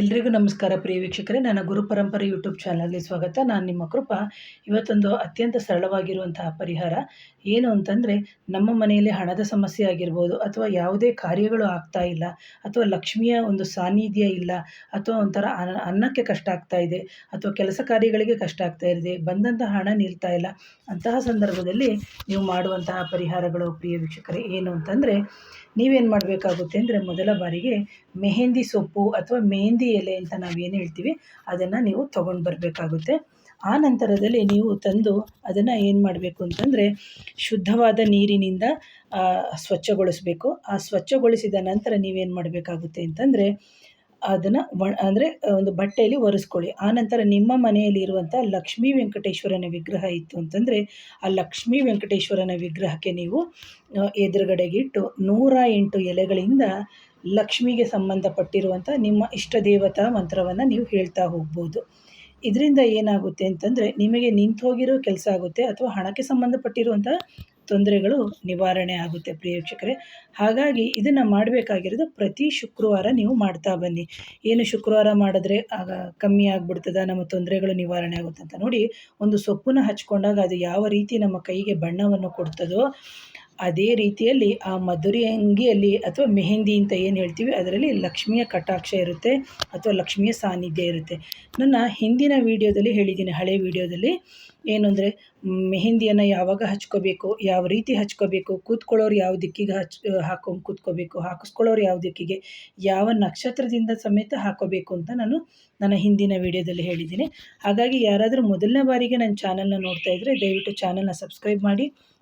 ಎಲ್ರಿಗೂ ನಮಸ್ಕಾರ ಪ್ರಿಯ ವೀಕ್ಷಕರೇ. ನನ್ನ ಗುರು ಪರಂಪರೆ ಯೂಟ್ಯೂಬ್ ಚಾನಲ್ಗೆ ಸ್ವಾಗತ. ನಾನು ನಿಮ್ಮ ಕೃಪಾ. ಇವತ್ತೊಂದು ಅತ್ಯಂತ ಸರಳವಾಗಿರುವಂತಹ ಪರಿಹಾರ ಏನು ಅಂತಂದರೆ, ನಮ್ಮ ಮನೆಯಲ್ಲಿ ಹಣದ ಸಮಸ್ಯೆ ಆಗಿರ್ಬೋದು ಅಥವಾ ಯಾವುದೇ ಕಾರ್ಯಗಳು ಆಗ್ತಾ ಇಲ್ಲ ಅಥವಾ ಲಕ್ಷ್ಮಿಯ ಒಂದು ಸಾನ್ನಿಧ್ಯ ಇಲ್ಲ ಅಥವಾ ಒಂಥರ ಅನ್ನ, ಅನ್ನಕ್ಕೆ ಕಷ್ಟ ಆಗ್ತಾ ಇದೆ ಅಥವಾ ಕೆಲಸ ಕಾರ್ಯಗಳಿಗೆ ಕಷ್ಟ ಆಗ್ತಾ ಇದೆ ಬಂದಂಥ ಹಣ ನಿಲ್ತಾ ಇಲ್ಲ, ಅಂತಹ ಸಂದರ್ಭದಲ್ಲಿ ನೀವು ಮಾಡುವಂತಹ ಪರಿಹಾರಗಳು ಪ್ರಿಯ ವೀಕ್ಷಕರೇ ಏನು ಅಂತಂದರೆ, ನೀವೇನು ಮಾಡಬೇಕಾಗುತ್ತೆ ಅಂದರೆ ಮೊದಲ ಬಾರಿಗೆ ಮೆಹೆಂದಿ ಸೊಪ್ಪು ಅಥವಾ ಮೆಹಂದಿ ಎಲೆ ಅಂತ ನಾವು ಏನು ಹೇಳ್ತೀವಿ, ಅದನ್ನು ನೀವು ತೊಗೊಂಡು ಬರಬೇಕಾಗುತ್ತೆ. ಆ ನಂತರದಲ್ಲಿ ನೀವು ತಂದು ಅದನ್ನು ಏನು ಮಾಡಬೇಕು ಅಂತಂದರೆ, ಶುದ್ಧವಾದ ನೀರಿನಿಂದ ಸ್ವಚ್ಛಗೊಳಿಸಬೇಕು. ಆ ಸ್ವಚ್ಛಗೊಳಿಸಿದ ನಂತರ ನೀವೇನು ಮಾಡಬೇಕಾಗುತ್ತೆ ಅಂತಂದರೆ ಅದನ್ನು ಒಣ, ಅಂದರೆ ಒಂದು ಬಟ್ಟೆಯಲ್ಲಿ ಒರೆಸ್ಕೊಳ್ಳಿ. ಆನಂತರ ನಿಮ್ಮ ಮನೆಯಲ್ಲಿ ಇರುವಂಥ ಲಕ್ಷ್ಮೀ ವೆಂಕಟೇಶ್ವರನ ವಿಗ್ರಹ ಇತ್ತು ಅಂತಂದರೆ, ಆ ಲಕ್ಷ್ಮೀ ವೆಂಕಟೇಶ್ವರನ ವಿಗ್ರಹಕ್ಕೆ ನೀವು ಎದುರುಗಡೆಗಿಟ್ಟು ನೂರ ಎಂಟು ಎಲೆಗಳಿಂದ ಲಕ್ಷ್ಮಿಗೆ ಸಂಬಂಧಪಟ್ಟಿರುವಂಥ ನಿಮ್ಮ ಇಷ್ಟ ದೇವತಾ ಮಂತ್ರವನ್ನು ನೀವು ಹೇಳ್ತಾ ಹೋಗ್ಬೋದು. ಇದರಿಂದ ಏನಾಗುತ್ತೆ ಅಂತಂದರೆ, ನಿಮಗೆ ನಿಂತು ಹೋಗಿರೋ ಕೆಲಸ ಆಗುತ್ತೆ ಅಥವಾ ಹಣಕ್ಕೆ ಸಂಬಂಧಪಟ್ಟಿರುವಂಥ ತೊಂದರೆಗಳು ನಿವಾರಣೆ ಆಗುತ್ತೆ ಪ್ರಿಯ ಹಾಗಾಗಿ ಇದನ್ನು ಮಾಡಬೇಕಾಗಿರೋದು ಪ್ರತಿ ಶುಕ್ರವಾರ ನೀವು ಮಾಡ್ತಾ ಬನ್ನಿ. ಏನು ಶುಕ್ರವಾರ ಮಾಡಿದ್ರೆ ಆಗ ಕಮ್ಮಿ ಆಗಿಬಿಡ್ತದ, ನಮ್ಮ ತೊಂದರೆಗಳು ನಿವಾರಣೆ ಆಗುತ್ತೆ ಅಂತ ನೋಡಿ. ಒಂದು ಸೊಪ್ಪನ್ನು ಹಚ್ಕೊಂಡಾಗ ಅದು ಯಾವ ರೀತಿ ನಮ್ಮ ಕೈಗೆ ಬಣ್ಣವನ್ನು ಕೊಡ್ತದೋ ಅದೇ ರೀತಿಯಲ್ಲಿ ಆ ಮಧುರಿ ಅಂಗಿಯಲ್ಲಿ ಅಥವಾ ಮೆಹೆಂದಿ ಅಂತ ಏನು ಹೇಳ್ತೀವಿ, ಅದರಲ್ಲಿ ಲಕ್ಷ್ಮಿಯ ಕಟಾಕ್ಷ ಇರುತ್ತೆ ಅಥವಾ ಲಕ್ಷ್ಮಿಯ ಸಾನ್ನಿಧ್ಯ ಇರುತ್ತೆ. ನನ್ನ ಹಿಂದಿನ ವೀಡಿಯೋದಲ್ಲಿ ಹೇಳಿದ್ದೀನಿ, ಹಳೆ ವೀಡಿಯೋದಲ್ಲಿ ಏನು ಅಂದರೆ ಮೆಹೆಂದಿಯನ್ನು ಯಾವಾಗ ಹಚ್ಕೋಬೇಕು, ಯಾವ ರೀತಿ ಹಚ್ಕೋಬೇಕು, ಕೂತ್ಕೊಳ್ಳೋರು ಯಾವ ದಿಕ್ಕಿಗೆ ಹಚ್, ಹಾಕೊಂಡು ಕೂತ್ಕೋಬೇಕು, ಹಾಕಿಸ್ಕೊಳ್ಳೋರು ಯಾವ ದಿಕ್ಕಿಗೆ, ಯಾವ ನಕ್ಷತ್ರದಿಂದ ಸಮೇತ ಹಾಕೋಬೇಕು ಅಂತ ನಾನು ನನ್ನ ಹಿಂದಿನ ವೀಡಿಯೋದಲ್ಲಿ ಹೇಳಿದ್ದೀನಿ. ಹಾಗಾಗಿ ಯಾರಾದರೂ ಮೊದಲನೇ ಬಾರಿಗೆ ನನ್ನ ಚಾನಲ್ನ ನೋಡ್ತಾ ಇದ್ದರೆ ದಯವಿಟ್ಟು ಚಾನಲ್ನ ಸಬ್ಸ್ಕ್ರೈಬ್ ಮಾಡಿ.